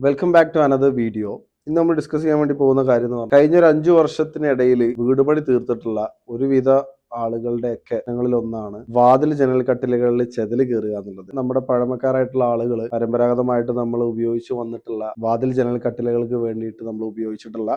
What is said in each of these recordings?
Welcome back to another video ഇന്ന് നമ്മൾ discuss ചെയ്യാൻ വേണ്ടി പോകുന്ന കാര്യം എന്ന് പറഞ്ഞാൽ കഴിഞ്ഞ ഒരു അഞ്ചു വർഷത്തിനിടയിൽ വീടുപണി തീർത്തിട്ടുള്ള ഒരുവിധ ആളുകളുടെ ഒക്കെ ഞങ്ങളിൽ ഒന്നാണ് വാതിൽ ജനൽ കട്ടിലുകളിൽ ചെതിൽ കയറുക എന്നുള്ളത്. നമ്മുടെ പഴമക്കാരായിട്ടുള്ള ആളുകൾ പരമ്പരാഗതമായിട്ട് നമ്മൾ ഉപയോഗിച്ച് വന്നിട്ടുള്ള വാതിൽ ജനൽ കട്ടിലുകൾക്ക് വേണ്ടിയിട്ട് നമ്മൾ ഉപയോഗിച്ചിട്ടുള്ള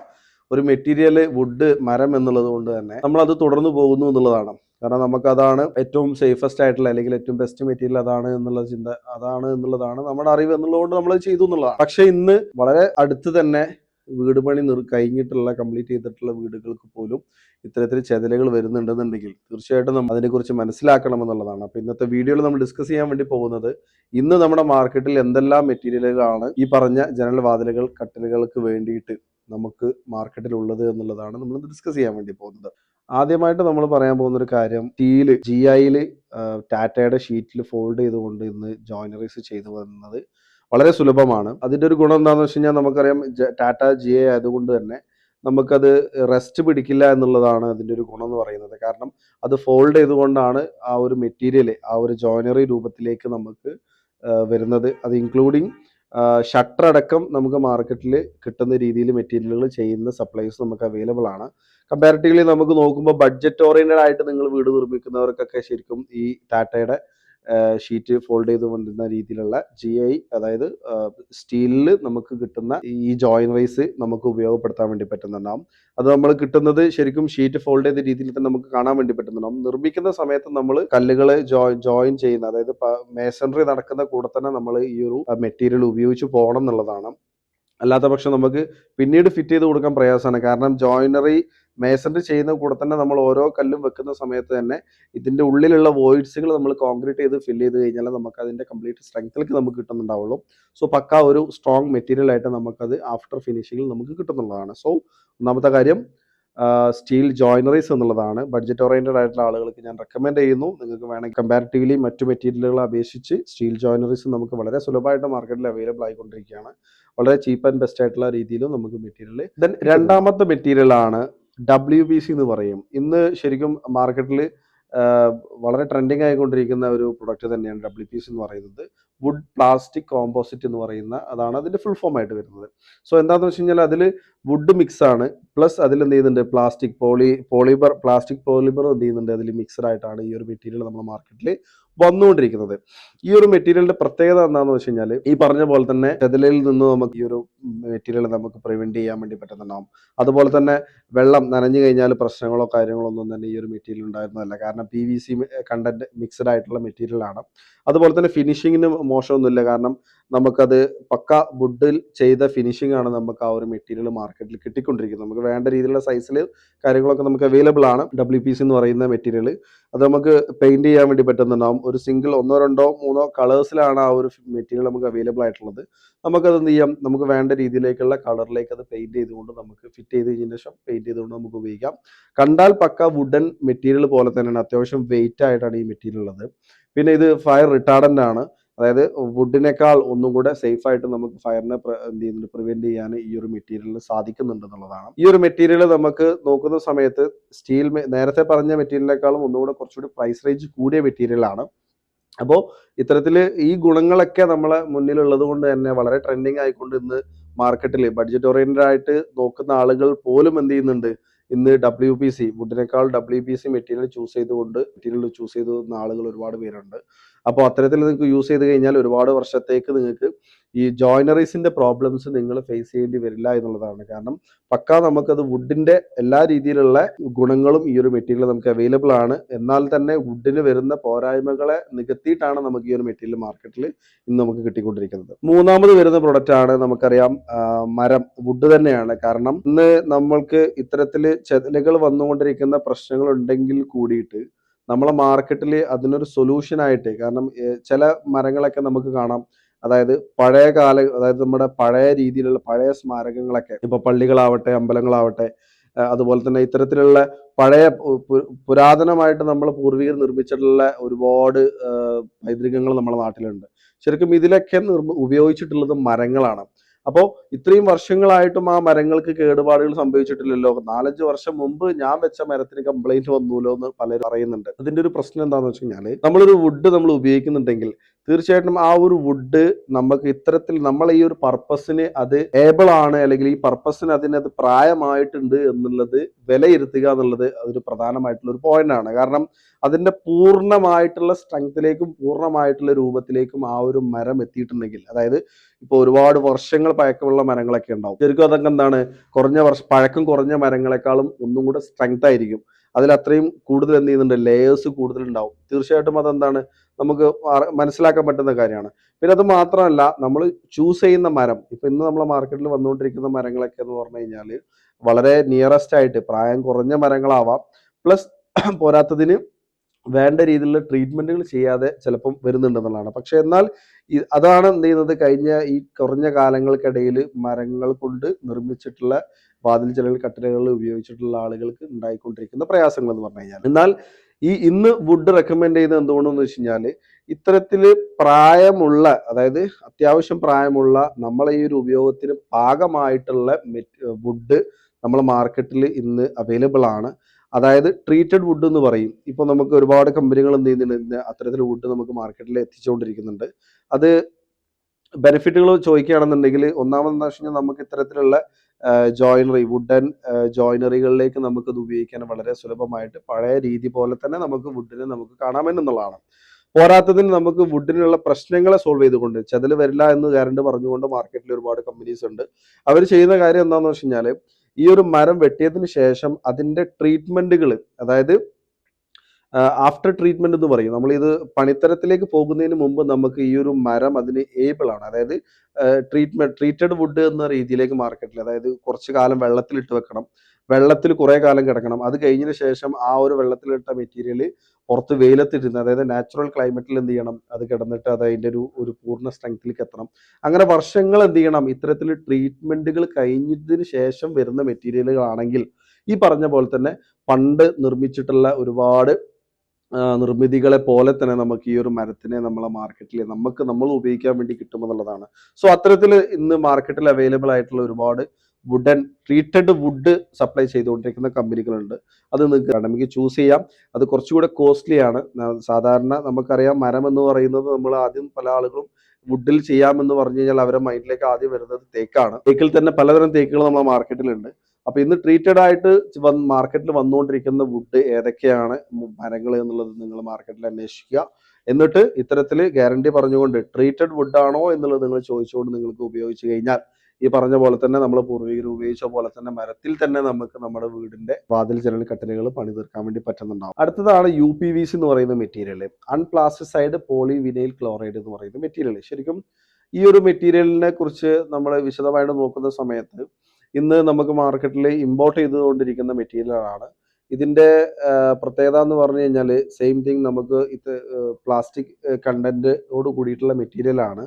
ഒരു മെറ്റീരിയൽ വുഡ് മരം എന്നുള്ളത് കൊണ്ട് തന്നെ നമ്മൾ അത് തുടർന്നു പോകുന്നു എന്നുള്ളതാണ്. കാരണം നമുക്കതാണ് ഏറ്റവും സേഫസ്റ്റ് ആയിട്ടുള്ള അല്ലെങ്കിൽ ഏറ്റവും ബെസ്റ്റ് മെറ്റീരിയൽ അതാണ് എന്നുള്ള ചിന്ത അതാണ് എന്നുള്ളതാണ് നമ്മുടെ അറിവ് എന്നുള്ളതുകൊണ്ട് നമ്മൾ ചെയ്തു എന്നുള്ളതാണ്. പക്ഷെ ഇന്ന് വളരെ അടുത്ത് തന്നെ വീട് പണി നിർ കഴിഞ്ഞിട്ടുള്ള കംപ്ലീറ്റ് ചെയ്തിട്ടുള്ള വീടുകൾക്ക് പോലും ഇത്തരത്തിൽ ചെതലുകൾ വരുന്നുണ്ടെന്നുണ്ടെങ്കിൽ തീർച്ചയായിട്ടും നമ്മൾ അതിനെക്കുറിച്ച് മനസ്സിലാക്കണം എന്നുള്ളതാണ് അപ്പോൾ ഇന്നത്തെ വീഡിയോയിൽ നമ്മൾ ഡിസ്കസ് ചെയ്യാൻ വേണ്ടി പോകുന്നത് ഇന്ന് നമ്മുടെ മാർക്കറ്റിൽ എന്തെല്ലാം മെറ്റീരിയലുകളാണ് ഈ പറഞ്ഞ ജനറൽ വാതിലുകൾ കട്ടലുകൾക്ക് വേണ്ടിയിട്ട് നമുക്ക് മാർക്കറ്റിൽ ഉള്ളത് എന്നുള്ളതാണ് നമ്മൾ ഡിസ്കസ് ചെയ്യാൻ വേണ്ടി പോകുന്നത്. ആദ്യമായിട്ട് നമ്മൾ പറയാൻ പോകുന്ന ഒരു കാര്യം സ്റ്റീൽ ജി ഐയിൽ ടാറ്റയുടെ ഷീറ്റിൽ ഫോൾഡ് ചെയ്തുകൊണ്ട് ഇന്ന് ജോയിനറീസ് ചെയ്തു വന്നത് വളരെ സുലഭമാണ്. അതിന്റെ ഒരു ഗുണം എന്താണെന്ന് വെച്ച് കഴിഞ്ഞാൽ നമുക്കറിയാം ടാറ്റ ജി ഐ ആയതുകൊണ്ട് തന്നെ നമുക്കത് റെസ്റ്റ് പിടിക്കില്ല എന്നുള്ളതാണ് അതിന്റെ ഒരു ഗുണം എന്ന് പറയുന്നത്. കാരണം അത് ഫോൾഡ് ചെയ്തുകൊണ്ടാണ് ആ ഒരു മെറ്റീരിയൽ ആ ഒരു ജോയിനറി രൂപത്തിലേക്ക് നമുക്ക് വരുന്നത്. അത് ഇൻക്ലൂഡിങ് ഷട്ടർ അടക്കം നമുക്ക് മാർക്കറ്റിൽ കിട്ടുന്ന രീതിയിൽ മെറ്റീരിയലുകൾ ചെയ്യുന്ന സപ്ലൈസ് നമുക്ക് അവൈലബിൾ ആണ്. കമ്പാരിറ്റീവ്ലി നമുക്ക് നോക്കുമ്പോൾ ബഡ്ജറ്റ് ഓറിയന്റഡ് ആയിട്ട് നിങ്ങൾ വീട് നിർമ്മിക്കുന്നവർക്കൊക്കെ ശരിക്കും ഈ ടാറ്റയുടെ ഷീറ്റ് ഫോൾഡ് ചെയ്ത് കൊണ്ടിരുന്ന രീതിയിലുള്ള ജി ഐ അതായത് സ്റ്റീലിൽ നമുക്ക് കിട്ടുന്ന ഈ ജോയിൻ വൈസ് നമുക്ക് ഉപയോഗപ്പെടുത്താൻ വേണ്ടി പറ്റുന്നുണ്ടാവും. അത് നമ്മൾ കിട്ടുന്നത് ശരിക്കും ഷീറ്റ് ഫോൾഡ് ചെയ്ത രീതിയിൽ തന്നെ നമുക്ക് കാണാൻ വേണ്ടി പറ്റുന്നുണ്ടാവും. നിർമ്മിക്കുന്ന സമയത്ത് നമ്മൾ കല്ലുകൾ ജോയിൻ ചെയ്യുന്ന അതായത് മേസണറി നടക്കുന്ന കൂടെ തന്നെ നമ്മൾ ഈ ഒരു മെറ്റീരിയൽ ഉപയോഗിച്ച് പോകണം എന്നുള്ളതാണ്. അല്ലാത്ത പക്ഷം നമുക്ക് പിന്നീട് ഫിറ്റ് ചെയ്ത് കൊടുക്കാൻ പ്രയാസമാണ്. കാരണം ജോയിനറി മേസണറി ചെയ്യുന്ന കൂടെ തന്നെ നമ്മൾ ഓരോ കല്ലും വെക്കുന്ന സമയത്ത് തന്നെ ഇതിന്റെ ഉള്ളിലുള്ള വോയിഡ്സുകൾ നമ്മൾ കോൺക്രീറ്റ് ചെയ്ത് ഫില്ല് ചെയ്ത് കഴിഞ്ഞാൽ നമുക്ക് അതിന്റെ കംപ്ലീറ്റ് സ്ട്രെങ്ത്തിലേക്ക് നമുക്ക് കിട്ടുന്നുണ്ടാവുള്ളൂ. സോ പക്ക ഒരു സ്ട്രോങ് മെറ്റീരിയൽ ആയിട്ട് നമുക്കത് ആഫ്റ്റർ ഫിനിഷിങ്ങിൽ നമുക്ക് കിട്ടുന്നുള്ളതാണ്. സോ ഒന്നാമത്തെ കാര്യം സ്റ്റീൽ ജോയിനറീസ് എന്നുള്ളതാണ്. ബഡ്ജറ്റ് ഓറിയന്റഡ് ആയിട്ടുള്ള ആളുകൾക്ക് ഞാൻ റെക്കമെൻഡ് ചെയ്യുന്നു. നിങ്ങൾക്ക് വേണമെങ്കിൽ കമ്പാരിറ്റീവ്ലി മറ്റു മെറ്റീരിയലുകളെ അപേക്ഷിച്ച് സ്റ്റീൽ ജോയിനറീസ് നമുക്ക് വളരെ സുലഭമായിട്ട് മാർക്കറ്റിൽ അവൈലബിൾ ആയിക്കൊണ്ടിരിക്കുകയാണ്. വളരെ ചീപ്പ് ആൻഡ് ബെസ്റ്റ് ആയിട്ടുള്ള രീതിയിലും നമുക്ക് മെറ്റീരിയൽ ദെൻ രണ്ടാമത്തെ മെറ്റീരിയൽ ആണ് ഡബ്ല്യു ബി സി എന്ന് പറയും. ഇന്ന് ശരിക്കും മാർക്കറ്റിൽ വളരെ ട്രെൻഡിങ് ആയിക്കൊണ്ടിരിക്കുന്ന ഒരു പ്രൊഡക്റ്റ് തന്നെയാണ് ഡബ്ല്യു പി സി എന്ന് പറയുന്നത്. വുഡ് പ്ലാസ്റ്റിക് കോമ്പോസിറ്റ് എന്ന് പറയുന്ന അതാണ് അതിന്റെ ഫുൾ ഫോം ആയിട്ട് വരുന്നത്. സോ എന്താണെന്ന് വെച്ച് കഴിഞ്ഞാൽ അതിൽ വുഡ് മിക്സ് ആണ്. പ്ലസ് അതിൽ എന്ത് ചെയ്യുന്നുണ്ട്? പ്ലാസ്റ്റിക് പോളി പോളിബർ പ്ലാസ്റ്റിക് പോളിബർ എന്ത് ചെയ്യുന്നുണ്ട്? അതിൽ മിക്സഡ് ആയിട്ടാണ് ഈ ഒരു മെറ്റീരിയൽ നമ്മൾ മാർക്കറ്റിൽ വന്നുകൊണ്ടിരിക്കുന്നത്. ഈ ഒരു മെറ്റീരിയലിന്റെ പ്രത്യേകത എന്താണെന്ന് വെച്ച് കഴിഞ്ഞാൽ ഈ പറഞ്ഞ പോലെ തന്നെ ചെതലയിൽ നിന്ന് നമുക്ക് ഈ ഒരു മെറ്റീരിയൽ നമുക്ക് പ്രിവെന്റ് ചെയ്യാൻ വേണ്ടി പറ്റുന്നുണ്ടാവും. അതുപോലെ തന്നെ വെള്ളം നനഞ്ഞു കഴിഞ്ഞാൽ പ്രശ്നങ്ങളോ കാര്യങ്ങളോ ഒന്നും തന്നെ ഈ ഒരു മെറ്റീരിയൽ ഉണ്ടായിരുന്നതല്ല. കാരണം P V C content mixed ആയിട്ടുള്ള മെറ്റീരിയലാണ്. അതുപോലെ തന്നെ ഫിനിഷിങ്ങിന് മോശമൊന്നുമില്ല. കാരണം നമുക്കത് പക്ക വുഡിൽ ചെയ്ത ഫിനിഷിംഗ് ആണ് നമുക്ക് ആ ഒരു മെറ്റീരിയൽ മാർക്കറ്റിൽ കിട്ടിക്കൊണ്ടിരിക്കുന്നത്. നമുക്ക് വേണ്ട രീതിയിലുള്ള സൈസിൽ കാര്യങ്ങളൊക്കെ നമുക്ക് അവൈലബിൾ ആണ്. ഡബ്ല്യു പി സി എന്ന് പറയുന്ന മെറ്റീരിയൽ അത് നമുക്ക് പെയിന്റ് ചെയ്യാൻ വേണ്ടി പറ്റുന്നുണ്ടാവും. ഒരു സിംഗിൾ ഒന്നോ രണ്ടോ മൂന്നോ കളേഴ്സിലാണ് ആ ഒരു മെറ്റീരിയൽ നമുക്ക് അവൈലബിൾ ആയിട്ടുള്ളത്. നമുക്കത് എന്ത് ചെയ്യാം? നമുക്ക് വേണ്ട രീതിയിലേക്കുള്ള കളറിലേക്ക് അത് പെയിന്റ് ചെയ്തുകൊണ്ട് നമുക്ക് ഫിറ്റ് ചെയ്ത് കഴിഞ്ഞതിന് ശേഷം പെയിന്റ് ചെയ്തുകൊണ്ട് നമുക്ക് ഉപയോഗിക്കാം. കണ്ടാൽ പക്ക വുഡൻ മെറ്റീരിയൽ പോലെ തന്നെയാണ്. അത്യാവശ്യം വെയിറ്റ് ആയിട്ടാണ് ഈ മെറ്റീരിയൽ ഉള്ളത്. പിന്നെ ഇത് ഫയർ റിട്ടാർഡന്റ് ആണ്. അതായത് വുഡിനേക്കാൾ ഒന്നും കൂടെ സേഫ് ആയിട്ട് നമുക്ക് ഫയറിനെ എന്ത് ചെയ്യുന്നുണ്ട് പ്രിവെന്റ് ചെയ്യാൻ ഈ ഒരു മെറ്റീരിയൽ സാധിക്കുന്നുണ്ട് എന്നുള്ളതാണ്. ഈ ഒരു മെറ്റീരിയൽ നമുക്ക് നോക്കുന്ന സമയത്ത് സ്റ്റീൽ നേരത്തെ പറഞ്ഞ മെറ്റീരിയലിനേക്കാളും ഒന്നുകൂടെ കുറച്ചുകൂടി പ്രൈസ് റേഞ്ച് കൂടിയ മെറ്റീരിയലാണ് അപ്പോൾ ഇത്തരത്തിൽ ഈ ഗുണങ്ങളൊക്കെ നമ്മളെ മുന്നിലുള്ളത് കൊണ്ട് തന്നെ വളരെ ട്രെൻഡിങ് ആയിക്കൊണ്ട് ഇന്ന് മാർക്കറ്റിൽ ബഡ്ജറ്റ് ഓറിയന്റഡ് ആയിട്ട് നോക്കുന്ന ആളുകൾ പോലും എന്ത് ചെയ്യുന്നുണ്ട് ഇന്ന് W P C വുഡിനേക്കാൾ W P C material choose ചെയ്തുകൊണ്ട് മെറ്റീരിയൽ ചൂസ് ചെയ്ത് ആളുകൾ ഒരുപാട് പേരുണ്ട്. അപ്പോൾ അത്തരത്തിൽ നിങ്ങൾക്ക് യൂസ് ചെയ്ത് കഴിഞ്ഞാൽ ഒരുപാട് വർഷത്തേക്ക് നിങ്ങൾക്ക് ഈ ജോയിനറീസിന്റെ പ്രോബ്ലംസ് നിങ്ങൾ ഫേസ് ചെയ്യേണ്ടി വരില്ല എന്നുള്ളതാണ്. കാരണം പക്ക നമുക്കത് വുഡിന്റെ എല്ലാ രീതിയിലുള്ള ഗുണങ്ങളും ഈ ഒരു മെറ്റീരിയൽ നമുക്ക് അവൈലബിൾ ആണ്. എന്നാൽ തന്നെ വുഡിന് വരുന്ന പോരായ്മകളെ നികത്തിയിട്ടാണ് നമുക്ക് ഈ ഒരു മെറ്റീരിയൽ മാർക്കറ്റിൽ ഇന്ന് നമുക്ക് കിട്ടിക്കൊണ്ടിരിക്കുന്നത്. മൂന്നാമത് വരുന്ന പ്രൊഡക്റ്റ് ആണ് നമുക്കറിയാം മരം. വുഡ് തന്നെയാണ്. കാരണം ഇന്ന് നമ്മൾക്ക് ഇത്തരത്തിൽ ചെതലുകൾ വന്നുകൊണ്ടിരിക്കുന്ന പ്രശ്നങ്ങൾ ഉണ്ടെങ്കിൽ കൂടിയിട്ട് നമ്മളെ മാർക്കറ്റിൽ അതിനൊരു സൊല്യൂഷൻ ആയിട്ട് കാരണം ചില മരങ്ങളൊക്കെ നമുക്ക് കാണാം. അതായത് പഴയ കാല അതായത് നമ്മുടെ പഴയ രീതിയിലുള്ള പഴയ സ്മാരകങ്ങളൊക്കെ ഇപ്പൊ പള്ളികളാവട്ടെ അമ്പലങ്ങളാവട്ടെ അതുപോലെ തന്നെ ഇത്തരത്തിലുള്ള പഴയ പുരാതനമായിട്ട് നമ്മൾ പൂർവികർ നിർമ്മിച്ചിട്ടുള്ള ഒരുപാട് പൈതൃകങ്ങൾ നമ്മുടെ നാട്ടിലുണ്ട്. ശരിക്കും ഇതിലൊക്കെ നിർമ്മ ഉപയോഗിച്ചിട്ടുള്ളത് മരങ്ങളാണ്. അപ്പോൾ ഇത്രയും വർഷങ്ങളായിട്ടും ആ മരങ്ങൾക്ക് കേടുപാടുകൾ സംഭവിച്ചിട്ടില്ലല്ലോ. നാലഞ്ച് വർഷം മുമ്പ് ഞാൻ വെച്ച മരത്തിന് കംപ്ലൈന്റ് വന്നൂലോ എന്ന് പലരും പറയുന്നുണ്ട്. അതിന്റെ ഒരു പ്രശ്നം എന്താണെന്ന് വെച്ച് കഴിഞ്ഞാൽ നമ്മളൊരു വുഡ് നമ്മൾ ഉപയോഗിക്കുന്നുണ്ടെങ്കിൽ തീർച്ചയായിട്ടും ആ ഒരു വുഡ് നമുക്ക് ഇത്തരത്തിൽ നമ്മൾ ഈ ഒരു പർപ്പസിന് അത് ഏബിൾ ആണ് അല്ലെങ്കിൽ ഈ പർപ്പസിന് അതിനത് പ്രായമായിട്ടുണ്ട് എന്നുള്ളത് വിലയിരുത്തുക എന്നുള്ളത് അതൊരു പ്രധാനമായിട്ടുള്ള ഒരു പോയിന്റ് ആണ്. കാരണം അതിന്റെ പൂർണമായിട്ടുള്ള സ്ട്രെങ്ത്തിലേക്കും പൂർണമായിട്ടുള്ള രൂപത്തിലേക്കും ആ ഒരു മരം എത്തിയിട്ടുണ്ടെങ്കിൽ അതായത് ഇപ്പോൾ ഒരുപാട് വർഷങ്ങൾ പഴക്കമുള്ള മരങ്ങളൊക്കെ ഉണ്ടാവും. ശരിക്കും അതൊക്കെ എന്താണ്? കുറഞ്ഞ വർഷം പഴക്കം കുറഞ്ഞ മരങ്ങളെക്കാളും ഒന്നും കൂടെ സ്ട്രെങ്ത് ആയിരിക്കും. അതിൽ അത്രയും കൂടുതൽ എന്ത് ചെയ്യുന്നുണ്ട്? ലേയേഴ്സ് കൂടുതൽ ഉണ്ടാവും തീർച്ചയായിട്ടും അതെന്താണ്? നമുക്ക് മനസ്സിലാക്കാൻ പറ്റുന്ന കാര്യമാണ്. പിന്നെ അത് മാത്രമല്ല നമ്മൾ ചൂസ് ചെയ്യുന്ന മരം ഇപ്പൊ ഇന്ന് നമ്മളെ മാർക്കറ്റിൽ വന്നുകൊണ്ടിരിക്കുന്ന മരങ്ങളൊക്കെ എന്ന് പറഞ്ഞു കഴിഞ്ഞാൽ വളരെ നിയറസ്റ്റ് ആയിട്ട് പ്രായം കുറഞ്ഞ മരങ്ങളാവാം. പ്ലസ് പോരാത്തതിന് വേണ്ട രീതിയിലുള്ള ട്രീറ്റ്മെന്റുകൾ ചെയ്യാതെ ചിലപ്പം വരുന്നുണ്ടെന്നുള്ളതാണ് പക്ഷെ എന്നാൽ അതാണ് എന്ത് ചെയ്യുന്നത്? കഴിഞ്ഞ ഈ കുറഞ്ഞ കാലങ്ങൾക്കിടയിൽ മരങ്ങൾ കൊണ്ട് നിർമ്മിച്ചിട്ടുള്ള വാതിൽ ജനൽ കട്ടിലുകൾ ഉപയോഗിച്ചിട്ടുള്ള ആളുകൾക്ക് ഉണ്ടായിക്കൊണ്ടിരിക്കുന്ന പ്രയാസങ്ങൾ എന്ന് പറഞ്ഞു കഴിഞ്ഞാൽ എന്നാൽ ഈ ഇന്ന് വുഡ് റെക്കമെൻഡ് ചെയ്യുന്നത് എന്തുകൊണ്ടെന്ന് വെച്ച് കഴിഞ്ഞാൽ ഇത്തരത്തിൽ പ്രായമുള്ള അതായത് അത്യാവശ്യം പ്രായമുള്ള നമ്മളെ ഈ ഒരു ഉപയോഗത്തിന് പാകമായിട്ടുള്ള വുഡ് നമ്മൾ മാർക്കറ്റിൽ ഇന്ന് അവൈലബിൾ ആണ്. അതായത് ട്രീറ്റഡ് വുഡ് എന്ന് പറയും. ഇപ്പോൾ നമുക്ക് ഒരുപാട് കമ്പനികൾ എന്ത് ചെയ്യുന്നുണ്ട് അത്തരത്തിൽ വുഡ് നമുക്ക് മാർക്കറ്റിൽ എത്തിച്ചുകൊണ്ടിരിക്കുന്നുണ്ട് അത് ബെനിഫിറ്റുകൾ ചോദിക്കുകയാണെന്നുണ്ടെങ്കിൽ ഒന്നാമതെന്ന് വെച്ച് കഴിഞ്ഞാൽ നമുക്ക് ഇത്തരത്തിലുള്ള ജോയിനറി വുഡൻ ജോയിനറികളിലേക്ക് നമുക്ക് ഇത് ഉപയോഗിക്കാൻ വളരെ സുലഭമായിട്ട് പഴയ രീതി പോലെ തന്നെ നമുക്ക് വുഡിനെ നമുക്ക് കാണാമെന്നുള്ളതാണ്. പോരാത്തതിന് നമുക്ക് വുഡിനുള്ള പ്രശ്നങ്ങളെ സോൾവ് ചെയ്തുകൊണ്ട് ചതിൽ വരില്ല എന്ന് ഗ്യാരണ്ടി പറഞ്ഞുകൊണ്ട് മാർക്കറ്റിൽ ഒരുപാട് കമ്പനീസ് ഉണ്ട്. അവർ ചെയ്യുന്ന കാര്യം എന്താണെന്ന് വെച്ച് കഴിഞ്ഞാൽ ഈ ഒരു മരം വെട്ടിയതിന് ശേഷം അതിന്റെ ട്രീറ്റ്മെന്റുകൾ അതായത് ആഫ്റ്റർ ട്രീറ്റ്മെന്റ് എന്ന് പറയും. നമ്മൾ ഇത് പണിത്തരത്തിലേക്ക് പോകുന്നതിന് മുമ്പ് നമുക്ക് ഈ ഒരു മരം അതിന് ഏബിൾ ആണ്. അതായത് ട്രീറ്റ്മെന്റ് ട്രീറ്റഡ് വുഡ് എന്ന രീതിയിലേക്ക് മാർക്കറ്റിൽ അതായത് കുറച്ച് കാലം വെള്ളത്തിലിട്ട് വെക്കണം. വെള്ളത്തിൽ കുറേ കാലം കിടക്കണം. അത് കഴിഞ്ഞതിന് ശേഷം ആ ഒരു വെള്ളത്തിലിട്ട മെറ്റീരിയൽ പുറത്ത് വെയിലത്തിരുന്ന് അതായത് നാച്ചുറൽ ക്ലൈമറ്റിൽ എന്ത് ചെയ്യണം? അത് കിടന്നിട്ട് അത് അതിന്റെ ഒരു ഒരു പൂർണ സ്ട്രെങ്ത്തിലേക്ക് എത്തണം. അങ്ങനെ വർഷങ്ങൾ എന്ത് ചെയ്യണം? ഇത്തരത്തിൽ ട്രീറ്റ്മെന്റുകൾ കഴിഞ്ഞതിന് ശേഷം വരുന്ന മെറ്റീരിയലുകളാണെങ്കിൽ ഈ പറഞ്ഞ പോലെ തന്നെ പണ്ട് നിർമ്മിച്ചിട്ടുള്ള ഒരുപാട് നിർമ്മിതികളെ പോലെ തന്നെ നമുക്ക് ഈ ഒരു മരത്തിനെ നമ്മളെ മാർക്കറ്റിൽ നമുക്ക് നമ്മൾ ഉപയോഗിക്കാൻ വേണ്ടി കിട്ടുമെന്നുള്ളതാണ്. സോ അത്തരത്തിൽ ഇന്ന് മാർക്കറ്റിൽ അവൈലബിൾ ആയിട്ടുള്ള ഒരുപാട് വുഡൻ ട്രീറ്റഡ് വുഡ് സപ്ലൈ ചെയ്തുകൊണ്ടിരിക്കുന്ന കമ്പനികളുണ്ട്. അത് നിങ്ങൾക്ക് നമുക്ക് ചൂസ് ചെയ്യാം. അത് കുറച്ചുകൂടെ കോസ്റ്റ്ലി ആണ്. സാധാരണ നമുക്കറിയാം മരം എന്ന് പറയുന്നത് നമ്മൾ ആദ്യം പല ആളുകളും വുഡിൽ ചെയ്യാമെന്ന് പറഞ്ഞു കഴിഞ്ഞാൽ അവരുടെ മൈൻഡിലേക്ക് ആദ്യം വരുന്നത് തേക്കാണ്. തേക്കിൽ തന്നെ പലതരം തേക്കുകൾ നമ്മുടെ മാർക്കറ്റിലുണ്ട് അപ്പൊ ഇന്ന് ട്രീറ്റഡ് ആയിട്ട് മാർക്കറ്റിൽ വന്നുകൊണ്ടിരിക്കുന്ന വുഡ് ഏതൊക്കെയാണ്? മരങ്ങൾ എന്നുള്ളത് നിങ്ങൾ മാർക്കറ്റിൽ അന്വേഷിക്കുക. എന്നിട്ട് ഇത്തരത്തിൽ ഗ്യാരണ്ടി പറഞ്ഞുകൊണ്ട് ട്രീറ്റഡ് വുഡ് ആണോ എന്നുള്ളത് നിങ്ങൾ ചോദിച്ചുകൊണ്ട് നിങ്ങൾക്ക് ഉപയോഗിച്ചു കഴിഞ്ഞാൽ ഈ പറഞ്ഞ പോലെ തന്നെ നമ്മൾ പൂർവികർ ഉപയോഗിച്ച പോലെ തന്നെ മരത്തിൽ തന്നെ നമുക്ക് നമ്മുടെ വീടിന്റെ വാതിൽ ജനൽ കട്ടലുകൾ പണി തീർക്കാൻ വേണ്ടി പറ്റുന്നുണ്ടാവും. അടുത്തതാണ് യു പി വി സി എന്ന് പറയുന്ന material unplasticised poly vinyl chloride എന്ന് പറയുന്ന മെറ്റീരിയൽ ശരിക്കും ഈ ഒരു മെറ്റീരിയലിനെ കുറിച്ച് നമ്മൾ വിശദമായിട്ട് നോക്കുന്ന സമയത്ത് ഇന്ന് നമുക്ക് മാർക്കറ്റിൽ ഇമ്പോർട്ട് ചെയ്തുകൊണ്ടിരിക്കുന്ന മെറ്റീരിയലാണ് ഇതിന്റെ പ്രത്യേകത എന്ന് പറഞ്ഞു കഴിഞ്ഞാൽ സെയിം തിങ് നമുക്ക് ഇത് പ്ലാസ്റ്റിക് കണ്ടന്റോട് കൂടിയിട്ടുള്ള മെറ്റീരിയലാണ്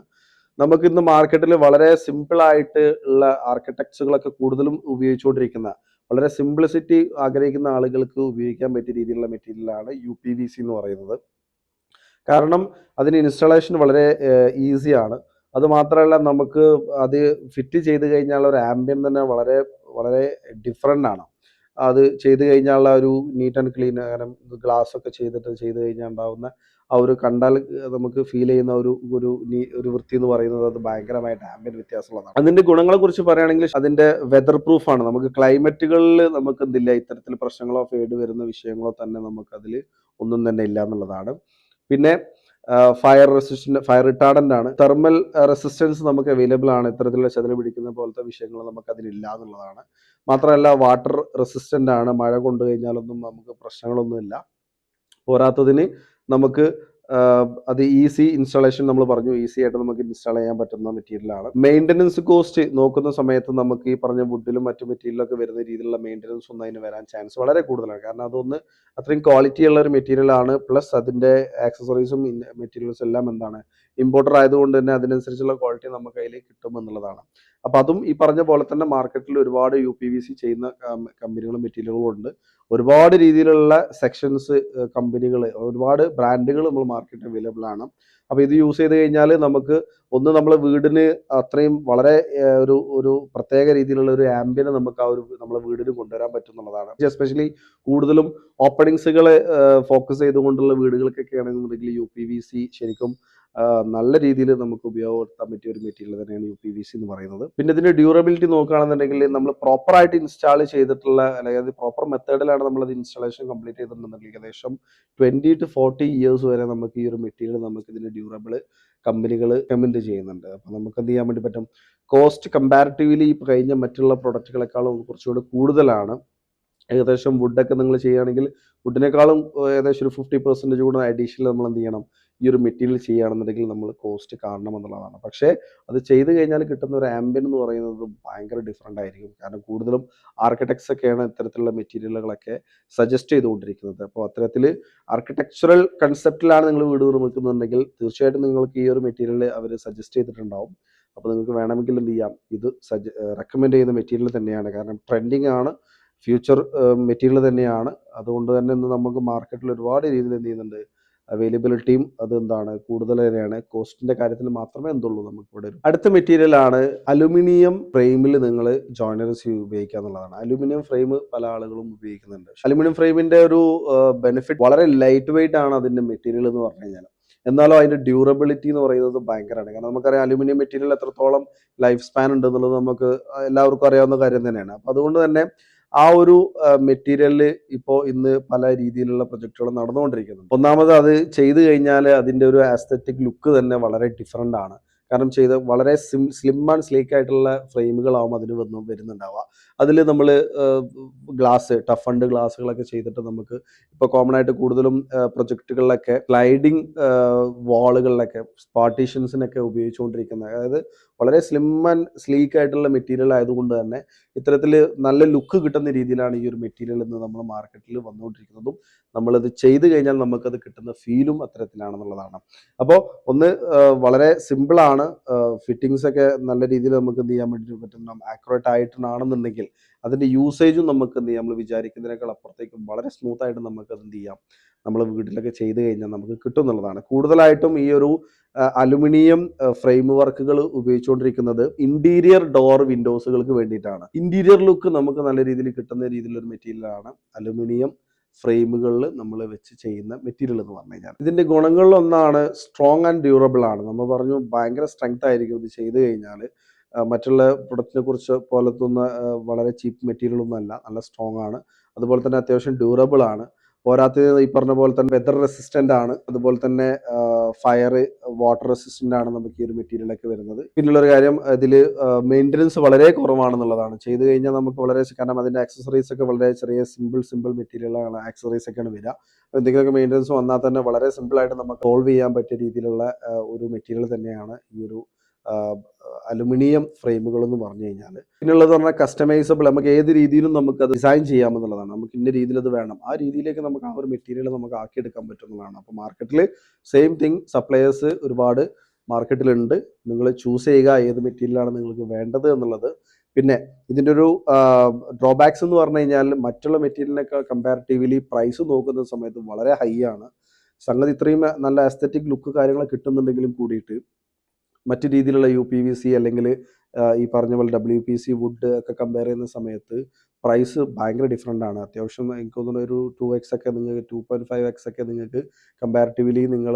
നമുക്ക് ഇന്ന് മാർക്കറ്റിൽ വളരെ സിമ്പിൾ ആയിട്ട് ഉള്ള ആർക്കിടെക്ട്സുകളൊക്കെ കൂടുതലും ഉപയോഗിച്ചുകൊണ്ടിരിക്കുന്ന വളരെ സിംപ്ലിസിറ്റി ആഗ്രഹിക്കുന്ന ആളുകൾക്ക് ഉപയോഗിക്കാൻ പറ്റിയ രീതിയിലുള്ള മെറ്റീരിയലാണ് യു പി വി സി എന്ന് പറയുന്നത്. കാരണം അതിന് ഇൻസ്റ്റലേഷൻ വളരെ ഈസിയാണ് അത് മാത്രമല്ല നമുക്ക് അത് ഫിറ്റ് ചെയ്ത് കഴിഞ്ഞാൽ ഒരു ആംബിയൻ തന്നെ വളരെ വളരെ ഡിഫറെന്റ് ആണ്. അത് ചെയ്ത് കഴിഞ്ഞാലുള്ള ഒരു നീറ്റ് ആൻഡ് ക്ലീൻ കാരണം ഗ്ലാസ് ഒക്കെ ചെയ്തിട്ട് ചെയ്ത് കഴിഞ്ഞാൽ ഉണ്ടാവുന്ന ആ ഒരു കണ്ടാൽ നമുക്ക് ഫീൽ ചെയ്യുന്ന ഒരു ഒരു ഒരു വൃത്തി എന്ന് പറയുന്നത് അത് ഭയങ്കരമായിട്ട് ആംബിയൻ വ്യത്യാസമുള്ളതാണ്. അതിന്റെ ഗുണങ്ങളെ കുറിച്ച് പറയുകയാണെങ്കിൽ അതിന്റെ വെതർ പ്രൂഫ് ആണ്. നമുക്ക് ക്ലൈമറ്റുകളിൽ നമുക്ക് എന്തില്ല? ഇത്തരത്തിൽ പ്രശ്നങ്ങളോ ഫേഡ് വരുന്ന വിഷയങ്ങളോ തന്നെ നമുക്ക് അതിൽ ഒന്നും തന്നെ ഇല്ല എന്നുള്ളതാണ്. പിന്നെ ഫയർ റെസിസ്റ്റന്റ് ഫയർ റിട്ടാർഡന്റ് ആണ്. തെർമൽ റെസിസ്റ്റൻസ് നമുക്ക് അവൈലബിൾ ആണ്. ഇത്തരത്തിലുള്ള ചെതൽ പിടിക്കുന്ന പോലത്തെ വിഷയങ്ങൾ നമുക്ക് അതിലില്ല എന്നുള്ളതാണ്. മാത്രമല്ല വാട്ടർ റെസിസ്റ്റന്റ് ആണ്. മഴ കൊണ്ടു കഴിഞ്ഞാലൊന്നും നമുക്ക് പ്രശ്നങ്ങളൊന്നുമില്ല. പോരാത്തതിന് നമുക്ക് അത് ഈസി ഇൻസ്റ്റാളേഷൻ നമ്മൾ പറഞ്ഞു. ഈസി ആയിട്ട് നമുക്ക് ഇൻസ്റ്റാൾ ചെയ്യാൻ പറ്റുന്ന മെറ്റീരിയലാണ് മെയിന്റനൻസ് കോസ്റ്റ് നോക്കുന്ന സമയത്ത് നമുക്ക് ഈ പറഞ്ഞ വുഡിലും മറ്റു മെറ്റീരിയലൊക്കെ വരുന്ന രീതിയിലുള്ള മെയിന്റനൻസ് ഒന്നും അതിന് വരാൻ ചാൻസ് വളരെ കൂടുതലാണ്. കാരണം അതൊന്ന് അത്രയും ക്വാളിറ്റി ഉള്ള ഒരു മെറ്റീരിയലാണ് പ്ലസ് അതിന്റെ ആക്സസറീസും മെറ്റീരിയൽസും എല്ലാം എന്താണ് ഇമ്പോർട്ടർ ആയതുകൊണ്ട് തന്നെ അതിനനുസരിച്ചുള്ള ക്വാളിറ്റി നമുക്ക് അതിൽ കിട്ടും എന്നുള്ളതാണ്. അപ്പൊ അതും ഈ പറഞ്ഞ പോലെ തന്നെ മാർക്കറ്റിൽ ഒരുപാട് യു പി വി സി ചെയ്യുന്ന കമ്പനികളും മെറ്റീരിയലുകളും ഉണ്ട്. ഒരുപാട് രീതിയിലുള്ള സെക്ഷൻസ് കമ്പനികൾ ഒരുപാട് ബ്രാൻഡുകൾ നമ്മൾ മാർക്കറ്റിൽ അവൈലബിൾ ആണ്. അപ്പോൾ ഇത് യൂസ് ചെയ്ത് കഴിഞ്ഞാൽ നമുക്ക് ഒന്ന് നമ്മൾ വീടിന് അത്രയും വളരെ ഒരു ഒരു പ്രത്യേക രീതിയിലുള്ള ഒരു ആംബിനെ നമുക്ക് ആ ഒരു നമ്മളെ വീടിന് കൊണ്ടുവരാൻ പറ്റും എന്നുള്ളതാണ്. എസ്പെഷ്യലി കൂടുതലും ഓപ്പണിങ്സുകളെ ഫോക്കസ് ചെയ്തുകൊണ്ടുള്ള വീടുകൾക്കൊക്കെ ആണെന്നുണ്ടെങ്കിൽ യു പി വി സി ശരിക്കും നല്ല രീതിയിൽ നമുക്ക് ഉപയോഗപ്പെടുത്താൻ പറ്റിയ ഒരു മെറ്റീരിയൽ തന്നെയാണ് യു പി വി സി എന്ന് പറയുന്നത്. പിന്നെ ഇതിന്റെ ഡ്യൂറബിലിറ്റി നോക്കുകയാണെന്നുണ്ടെങ്കിൽ നമ്മൾ പ്രോപ്പർ ആയിട്ട് ഇൻസ്റ്റാൾ ചെയ്തിട്ടുള്ള അല്ലെങ്കിൽ പ്രോപ്പർ മെത്തേഡിലാണ് നമ്മൾ അത് ഇൻസ്റ്റാളേഷൻ കംപ്ലീറ്റ് ചെയ്തിട്ടുണ്ടെന്നുണ്ടെങ്കിൽ ഏകദേശം ട്വന്റി ടു ഫോർട്ടി ഇയേഴ്സ് വരെ നമുക്ക് ഈ ഒരു മെറ്റീരിയൽ നമുക്ക് ഇതിന്റെ ഡ്യൂറബിൾ കമ്പനികൾ റെക്കമെൻഡ് ചെയ്യുന്നുണ്ട്. അപ്പോൾ നമുക്ക് എന്ത് ചെയ്യാൻ വേണ്ടി പറ്റും? കോസ്റ്റ് കമ്പാരിറ്റീവ്ലി ഇപ്പോൾ കഴിഞ്ഞ മറ്റുള്ള പ്രൊഡക്റ്റുകളെക്കാളും കുറച്ചുകൂടി കൂടുതലാണ്. ഏകദേശം വുഡൊക്കെ നിങ്ങൾ ചെയ്യുകയാണെങ്കിൽ വുഡിനേക്കാളും ഏകദേശം ഒരു ഫിഫ്റ്റി പെർസെന്റേജ് കൂടെ അഡീഷണൽ നമ്മൾ എന്ത് ചെയ്യണം? ഈ ഒരു മെറ്റീരിയൽ ചെയ്യുകയാണെന്നുണ്ടെങ്കിൽ നമ്മൾ കോസ്റ്റ് കാണണം എന്നുള്ളതാണ്. പക്ഷേ അത് ചെയ്ത് കഴിഞ്ഞാൽ കിട്ടുന്ന ഒരു ആംബിയൻ എന്ന് പറയുന്നത് ഭയങ്കര ഡിഫറെന്റ് ആയിരിക്കും. കാരണം കൂടുതലും ആർക്കിടെക്ട്സ് ഒക്കെയാണ് ഇത്തരത്തിലുള്ള മെറ്റീരിയലുകളൊക്കെ സജസ്റ്റ് ചെയ്തുകൊണ്ടിരിക്കുന്നത്. അപ്പോൾ അത്തരത്തിൽ ആർക്കിടെക്ചറൽ കൺസെപ്റ്റിലാണ് നിങ്ങൾ വീട് നിർമ്മിക്കുന്നുണ്ടെങ്കിൽ തീർച്ചയായിട്ടും നിങ്ങൾക്ക് ഈ ഒരു മെറ്റീരിയൽ അവർ സജസ്റ്റ് ചെയ്തിട്ടുണ്ടാവും. അപ്പോൾ നിങ്ങൾക്ക് വേണമെങ്കിൽ എന്ത് ചെയ്യാം? ഇത് സജ റെക്കമെൻഡ് ചെയ്യുന്ന മെറ്റീരിയൽ തന്നെയാണ്. കാരണം ട്രെൻഡിങ് ആണ് ഫ്യൂച്ചർ മെറ്റീരിയൽ തന്നെയാണ്. അതുകൊണ്ട് തന്നെ ഇന്ന് നമുക്ക് മാർക്കറ്റിൽ ഒരുപാട് രീതിയിൽ എന്ത് ചെയ്യുന്നുണ്ട്? അവൈലബിലിറ്റിയും അത് എന്താണ് കൂടുതൽ തന്നെയാണ് കോസ്റ്റിന്റെ കാര്യത്തിൽ മാത്രമേ എന്തുള്ളൂ നമുക്ക് ഇവിടെ അടുത്ത മെറ്റീരിയൽ ആണ് അലുമിനിയം ഫ്രെയിമിൽ നിങ്ങൾ ജോയിനറീസ് ഉപയോഗിക്കുക എന്നുള്ളതാണ്. അലുമിനിയം ഫ്രെയിം പല ആളുകളും ഉപയോഗിക്കുന്നുണ്ട്. അലുമിനിയം ഫ്രെയിമിന്റെ ഒരു ബെനിഫിറ്റ് വളരെ ലൈറ്റ് വെയിറ്റ് ആണ് അതിന്റെ മെറ്റീരിയൽ എന്ന് പറഞ്ഞു കഴിഞ്ഞാൽ എന്നാലും അതിന്റെ ഡ്യൂറബിലിറ്റി എന്ന് പറയുന്നത് ഭയങ്കരമാണ്. കാരണം നമുക്കറിയാം അലുമിനിയം മെറ്റീരിയൽ എത്രത്തോളം ലൈഫ് സ്പാൻ ഉണ്ട് എന്നുള്ളത് നമുക്ക് എല്ലാവർക്കും അറിയാവുന്ന കാര്യം തന്നെയാണ്. അപ്പം അതുകൊണ്ട് തന്നെ ആ ഒരു മെറ്റീരിയലിൽ ഇപ്പോൾ ഇന്ന് പല രീതിയിലുള്ള പ്രൊജക്റ്റുകൾ നടന്നുകൊണ്ടിരിക്കുന്നുണ്ട്. ഒന്നാമത് അത് ചെയ്തു കഴിഞ്ഞാൽ അതിന്റെ ഒരു ആസ്തറ്റിക് ലുക്ക് തന്നെ വളരെ ഡിഫറെന്റ് ആണ്. കാരണം ചെയ്ത് വളരെ സിം സ്ലിം ആൻഡ് സ്ലീക്ക് ആയിട്ടുള്ള ഫ്രെയിമുകളാവും അതിന് വന്ന് വരുന്നുണ്ടാവുക. അതിൽ നമ്മൾ ഗ്ലാസ് ടഫ് ഫണ്ട് ഗ്ലാസ്സുകളൊക്കെ ചെയ്തിട്ട് നമുക്ക് ഇപ്പോൾ കോമൺ ആയിട്ട് കൂടുതലും പ്രൊജക്റ്റുകളിലൊക്കെ സ്ലൈഡിങ് വാളുകളിലൊക്കെ പാർട്ടീഷൻസിനൊക്കെ ഉപയോഗിച്ചുകൊണ്ടിരിക്കുന്നത് അതായത് വളരെ സ്ലിം ആൻഡ് സ്ലീക്ക് ആയിട്ടുള്ള മെറ്റീരിയൽ ആയതുകൊണ്ട് തന്നെ ഇത്തരത്തിൽ നല്ല ലുക്ക് കിട്ടുന്ന രീതിയിലാണ് ഈ ഒരു മെറ്റീരിയൽ ഇന്ന് നമ്മൾ മാർക്കറ്റിൽ വന്നുകൊണ്ടിരിക്കുന്നതും. നമ്മളത് ചെയ്തു കഴിഞ്ഞാൽ നമുക്കത് കിട്ടുന്ന ഫീലും അത്തരത്തിലാണെന്നുള്ളതാണ്. അപ്പോൾ ഒന്ന് വളരെ സിമ്പിളാണ് ഫിറ്റിങ്സ് ഒക്കെ നല്ല രീതിയിൽ നമുക്ക് എന്ത് ചെയ്യാൻ വേണ്ടി പറ്റും? ആക്യുറേറ്റ് ആയിട്ടാണെന്നുണ്ടെങ്കിൽ അതിന്റെ യൂസേജും നമുക്ക് എന്ത് ചെയ്യാം? നമ്മൾ വിചാരിക്കുന്നതിനേക്കാൾ അപ്പുറത്തേക്കും വളരെ സ്മൂത്ത് ആയിട്ട് നമുക്ക് അത് എന്ത് ചെയ്യാം? നമ്മൾ വീട്ടിലൊക്കെ ചെയ്ത് കഴിഞ്ഞാൽ നമുക്ക് കിട്ടും എന്നുള്ളതാണ്. കൂടുതലായിട്ടും ഈ ഒരു അലുമിനിയം ഫ്രെയിം വർക്കുകൾ ഉപയോഗിച്ചുകൊണ്ടിരിക്കുന്നത് ഇന്റീരിയർ ഡോർ വിൻഡോസുകൾക്ക് വേണ്ടിയിട്ടാണ്. ഇന്റീരിയർ ലുക്ക് നമുക്ക് നല്ല രീതിയിൽ കിട്ടുന്ന രീതിയിലൊരു മെറ്റീരിയലാണ് അലുമിനിയം ഫ്രെയിമുകളിൽ നമ്മൾ വെച്ച് ചെയ്യുന്ന മെറ്റീരിയൽ എന്ന് പറഞ്ഞു കഴിഞ്ഞാൽ. ഇതിന്റെ ഗുണങ്ങളിൽ ഒന്നാണ് സ്ട്രോങ് ആൻഡ് ഡ്യൂറബിൾ ആണ്. നമ്മൾ പറഞ്ഞു ഭയങ്കര സ്ട്രെങ്ത് ആയിരിക്കും ഇത് ചെയ്ത് കഴിഞ്ഞാൽ. മറ്റുള്ള പ്രൊഡക്റ്റിനെ കുറിച്ച് പോലത്തൊന്ന വളരെ ചീപ്പ് മെറ്റീരിയൽ ഒന്നും അല്ല. നല്ല സ്ട്രോങ് ആണ്. അതുപോലെ തന്നെ അത്യാവശ്യം ഡ്യൂറബിൾ ആണ്. പോരാത്തത് ഈ പറഞ്ഞ പോലെ തന്നെ വെതർ റെസിസ്റ്റന്റ് ആണ്. അതുപോലെ തന്നെ ഫയർ വാട്ടർ റെസിസ്റ്റന്റ് ആണ് നമുക്ക് ഈ ഒരു മെറ്റീരിയലൊക്കെ വരുന്നത്. പിന്നുള്ളൊരു കാര്യം ഇതിൽ മെയിന്റനൻസ് വളരെ കുറവാണെന്നുള്ളതാണ്. ചെയ്ത് കഴിഞ്ഞാൽ നമുക്ക് വളരെ കാരണം അതിന്റെ ആക്സസറീസ് ഒക്കെ വളരെ ചെറിയ സിമ്പിൾ സിമ്പിൾ മെറ്റീരിയലാണ് ആക്സസറീസ് ഒക്കെയാണ് വരിക. എന്തെങ്കിലുമൊക്കെ മെയിന്റനൻസ് വന്നാൽ തന്നെ വളരെ സിമ്പിളായിട്ട് നമുക്ക് സോൾവ് ചെയ്യാൻ പറ്റിയ രീതിയിലുള്ള ഒരു മെറ്റീരിയൽ തന്നെയാണ് ഈ ഒരു അലുമിനിയം ഫ്രെയിമുകൾ എന്ന് പറഞ്ഞു കഴിഞ്ഞാൽ പിന്നുള്ളത് പറഞ്ഞാൽ കസ്റ്റമൈസബിൾ നമുക്ക് ഏത് രീതിയിലും നമുക്ക് അത് ഡിസൈൻ ചെയ്യാമെന്നുള്ളതാണ്. നമുക്ക് ഇന്ന രീതിയിൽ അത് വേണം. ആ രീതിയിലേക്ക് നമുക്ക് ആ ഒരു മെറ്റീരിയൽ നമുക്ക് ആക്കിയെടുക്കാൻ പറ്റുന്നതാണ്. അപ്പോൾ മാർക്കറ്റിൽ സെയിം തിങ് സപ്ലയേഴ്സ് ഒരുപാട് മാർക്കറ്റിലുണ്ട് നിങ്ങൾ ചൂസ് ചെയ്യുക ഏത് മെറ്റീരിയലാണ് നിങ്ങൾക്ക് വേണ്ടത് എന്നുള്ളത്. പിന്നെ ഇതിന്റെ ഒരു ഡ്രോബാക്സ് എന്ന് പറഞ്ഞു കഴിഞ്ഞാൽ മറ്റുള്ള മെറ്റീരിയലിനൊക്കെ കമ്പാരിറ്റീവ്ലി പ്രൈസ് നോക്കുന്ന സമയത്ത് വളരെ ഹൈ ആണ്. സംഗതി ഇത്രയും നല്ല അസ്തറ്റിക് ലുക്ക് കാര്യങ്ങളൊക്കെ കിട്ടുന്നുണ്ടെങ്കിലും കൂടിയിട്ട് മറ്റു രീതിയിലുള്ള യു പി വി സി അല്ലെങ്കിൽ ഈ പറഞ്ഞ പോലെ ഡബ്ല്യു പി സി വുഡ് ഒക്കെ കമ്പയർ ചെയ്യുന്ന സമയത്ത് പ്രൈസ് ഭയങ്കര ഡിഫറെന്റ് ആണ്. അത്യാവശ്യം എനിക്ക് തോന്നുന്നു ഒരു ടു എക്സ് ഒക്കെ നിങ്ങൾക്ക് ടു പോയിന്റ് ഫൈവ് എക്സ് ഒക്കെ നിങ്ങൾക്ക് കമ്പാരിറ്റീവ്ലി നിങ്ങൾ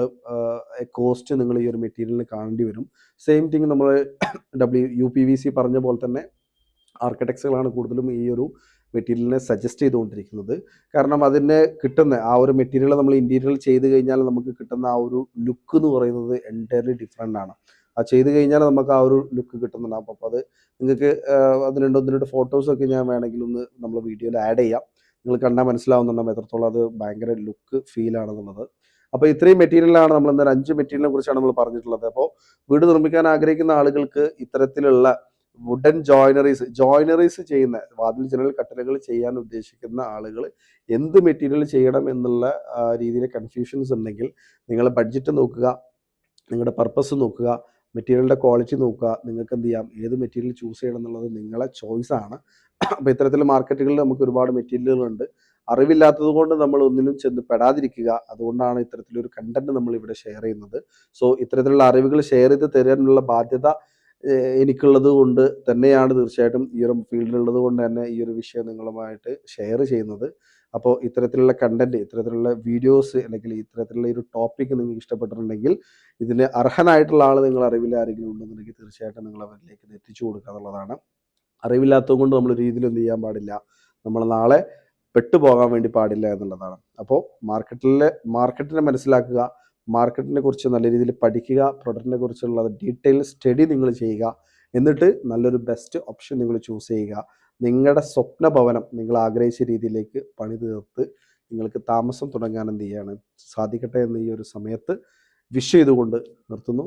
കോസ്റ്റ് നിങ്ങൾ ഈ ഒരു മെറ്റീരിയലിന് കാണേണ്ടി വരും. സെയിം തിങ് നമ്മൾ W U P V C പറഞ്ഞ പോലെ തന്നെ ആർക്കിടെക്ട്സുകളാണ് കൂടുതലും ഈ ഒരു മെറ്റീരിയലിനെ സജസ്റ്റ് ചെയ്തുകൊണ്ടിരിക്കുന്നത്. കാരണം അതിനെ കിട്ടുന്ന ആ ഒരു മെറ്റീരിയൽ നമ്മൾ ഇന്റീരിയൽ ചെയ്ത് കഴിഞ്ഞാൽ നമുക്ക് കിട്ടുന്ന ആ ഒരു ലുക്ക് എന്ന് പറയുന്നത് എന്റയർലി ഡിഫറെന്റ് ആണ്. ആ ചെയ്ത് കഴിഞ്ഞാൽ നമുക്ക് ആ ഒരു ലുക്ക് കിട്ടുന്നുണ്ടാവും അപ്പോൾ അത് നിങ്ങൾക്ക് അതിന് രണ്ട് ഒന്ന് രണ്ട് ഫോട്ടോസൊക്കെ ഞാൻ വേണമെങ്കിൽ ഒന്ന് നമ്മൾ വീഡിയോയിൽ ആഡ് ചെയ്യാം. നിങ്ങൾ കണ്ടാൽ മനസ്സിലാവുന്നുണ്ടാവും എത്രത്തോളം അത് ഭയങ്കര ലുക്ക് ഫീലാണെന്നുള്ളത് അപ്പോൾ ഇത്രയും മെറ്റീരിയലാണ് നമ്മൾ ഇന്നൊരു അഞ്ച് മെറ്റീരിയലിനെ കുറിച്ചാണ് നമ്മൾ പറഞ്ഞിട്ടുള്ളത്. അപ്പോൾ വീട് നിർമ്മിക്കാൻ ആഗ്രഹിക്കുന്ന ആളുകൾക്ക് ഇത്തരത്തിലുള്ള വുഡൻ ജോയിനറീസ് ജോയിനറീസ് ചെയ്യുന്ന വാതിൽ ജനൽ കട്ടലുകൾ ചെയ്യാൻ ഉദ്ദേശിക്കുന്ന ആളുകൾ എന്ത് മെറ്റീരിയൽ ചെയ്യണം എന്നുള്ള രീതിയിലെ കൺഫ്യൂഷൻസ് ഉണ്ടെങ്കിൽ നിങ്ങൾ ബഡ്ജറ്റ് നോക്കുക നിങ്ങളുടെ പർപ്പസ് നോക്കുക മെറ്റീരിയലിന്റെ ക്വാളിറ്റി നോക്കുക നിങ്ങൾക്ക് എന്ത് ചെയ്യാം ഏത് മെറ്റീരിയൽ ചൂസ് ചെയ്യണം എന്നുള്ളത് നിങ്ങളെ ചോയ്സാണ് അപ്പോൾ ഇത്തരത്തിൽ മാർക്കറ്റുകളിൽ നമുക്ക് ഒരുപാട് മെറ്റീരിയലുകളുണ്ട് അറിവില്ലാത്തത് കൊണ്ട് നമ്മൾ ഒന്നിലും ചെന്ന് പെടാതിരിക്കുക. അതുകൊണ്ടാണ് ഇത്തരത്തിലൊരു കണ്ടന്റ് നമ്മൾ ഇവിടെ ഷെയർ ചെയ്യുന്നത്. സോ ഇത്തരത്തിലുള്ള അറിവുകൾ ഷെയർ ചെയ്ത് തരാനുള്ള ബാധ്യത എനിക്കുള്ളത് കൊണ്ട് തന്നെയാണ് തീർച്ചയായിട്ടും ഈ ഒരു ഫീൽഡിലുള്ളത് കൊണ്ട് തന്നെ ഈ ഒരു വിഷയം നിങ്ങളുമായിട്ട് ഷെയർ ചെയ്യുന്നത്. അപ്പോൾ ഇത്തരത്തിലുള്ള കണ്ടന്റ് ഇത്തരത്തിലുള്ള വീഡിയോസ് അല്ലെങ്കിൽ ഇത്തരത്തിലുള്ള ഒരു ടോപ്പിക് നിങ്ങൾക്ക് ഇഷ്ടപ്പെട്ടിട്ടുണ്ടെങ്കിൽ ഇതിന് അർഹനായിട്ടുള്ള ആൾ നിങ്ങൾ അറിവിൽ ആരെങ്കിലും ഉണ്ടെന്നുണ്ടെങ്കിൽ തീർച്ചയായിട്ടും നിങ്ങൾ അവരിലേക്ക് എത്തിച്ചു കൊടുക്കുക എന്നുള്ളതാണ്. അറിവില്ലാത്തത് കൊണ്ട് നമ്മൾ രീതിയിൽ എന്ത് ചെയ്യാൻ പാടില്ല. നമ്മൾ നാളെ പെട്ടുപോകാൻ വേണ്ടി പാടില്ല എന്നുള്ളതാണ്. അപ്പോൾ മാർക്കറ്റിലെ മാർക്കറ്റിനെ മനസ്സിലാക്കുക. മാർക്കറ്റിനെ കുറിച്ച് നല്ല രീതിയിൽ പഠിക്കുക. പ്രൊഡക്റ്റിനെ കുറിച്ചുള്ള ഡീറ്റെയിൽ സ്റ്റഡി നിങ്ങൾ ചെയ്യുക. എന്നിട്ട് നല്ലൊരു ബെസ്റ്റ് ഓപ്ഷൻ നിങ്ങൾ ചൂസ് ചെയ്യുക. നിങ്ങളുടെ സ്വപ്ന ഭവനം നിങ്ങൾ ആഗ്രഹിച്ച രീതിയിലേക്ക് പണി തീർത്ത് നിങ്ങൾക്ക് താമസം തുടങ്ങാൻ എന്ത് ചെയ്യാണ് സാധിക്കട്ടെ എന്ന് ഈ ഒരു സമയത്ത് വിഷ് ചെയ്തുകൊണ്ട് നിർത്തുന്നു.